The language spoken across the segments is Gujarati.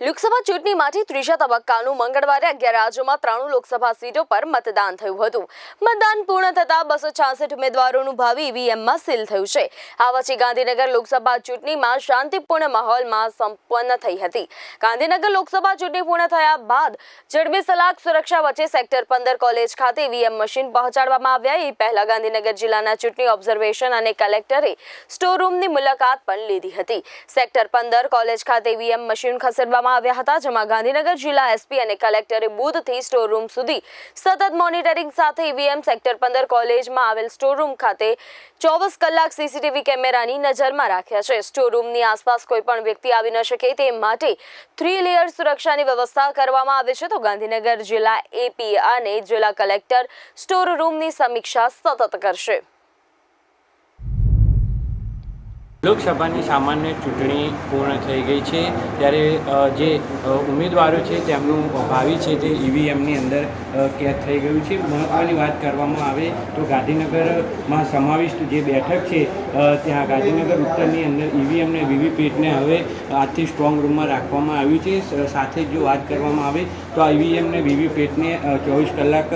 લોકસભા ચૂંટણીમાંથી ત્રીજા તબક્કાનું મંગળવારે અગિયાર રાજ્યોમાં ત્રાણું લોકસભા સીટો પર મતદાન થયું હતું. મતદાન પૂર્ણ થતાં બસો છાસઠ ઉમેદવારોનું ભાવિ ઈવીએમમાં સીલ થયું છે. આ વચ્ચે ગાંધીનગર લોકસભા ચૂંટણીમાં શાંતિપૂર્ણ માહોલમાં સંપન્ન થઈ હતી. ગાંધીનગર લોકસભા ચૂંટણી પૂર્ણ થયા બાદ જડબી સલાક સુરક્ષા વચ્ચે સેક્ટર પંદર કોલેજ ખાતે ઈવીએમ મશીન પહોંચાડવામાં આવ્યા. એ પહેલા ગાંધીનગર જિલ્લાના ચૂંટણી ઓબ્ઝર્વેશન અને કલેક્ટરે સ્ટોર રૂમની મુલાકાત પણ લીધી હતી. સેક્ટર પંદર કોલેજ ખાતે ઈવીએમ મશીન ખસેડવામાં આવ્યા હતા, જેમાં ગાંધીનગર જિલ્લા એસપી અને કલેક્ટરે બુથથી સ્ટોર રૂમ સુધી સતત મોનિટરિંગ સાથે ઈવીએમ સેક્ટર પંદર કોલેજમાં આવેલ સ્ટોર રૂમ ખાતે ચોવીસ કલાક સીસીટીવી કેમેરાની નજરમાં રાખ્યા છે. સ્ટોર રૂમની આસપાસ કોઈ પણ વ્યક્તિ આવી ન શકે તે માટે થ્રી લેયર સુરક્ષાની વ્યવસ્થા કરવામાં આવે છે. તો ગાંધીનગર જિલ્લા એપી અને જિલ્લા કલેક્ટર સ્ટોર રૂમની સમીક્ષા સતત કરશે. લોકસભાની સામાન્ય ચૂંટણી પૂર્ણ થઈ ગઈ છે. ત્યારે જે ઉમેદવારો છે તેમનું ભાવિ છે તે ઈવીએમની અંદર કેદ થઈ ગયું છે. મહત્ત્વની વાત કરવામાં આવે તો ગાંધીનગરમાં સમાવિષ્ટ જે બેઠક છે ત્યાં ગાંધીનગર ઉત્તરની અંદર ઈવીએમને વીવીપેટને હવે આજથી સ્ટ્રોંગ રૂમમાં રાખવામાં આવ્યું છે. સાથે જ વાત કરવામાં આવે તો આ ઈવીએમને વીવીપેટને ચોવીસ કલાક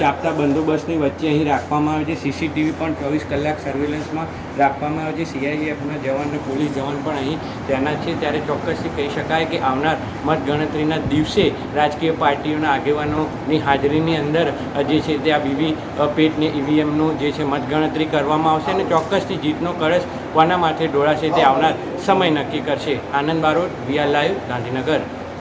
ચાપતા બંદોબસ્તની વચ્ચે અહીં રાખવામાં આવે છે. સીસીટીવી પણ ચોવીસ કલાક સર્વેલન્સમાં રાખવામાં આવે છે. સીઆઈએફના જવાન અને પોલીસ જવાન પણ અહીં તૈનાત છે. ત્યારે ચોક્કસથી કહી શકાય કે આવનાર મતગણતરીના દિવસે રાજકીય પાર્ટીઓના આગેવાનોની હાજરીની અંદર જે છે તે આ વીવી પેટને ઈવીએમનું જે છે મતગણતરી કરવામાં આવશે અને ચોક્કસથી જીતનો કળશ કોના માથે ડોળાશે તે આવનાર સમય નક્કી કરશે. Anand Barot VR live, Gandhinagar.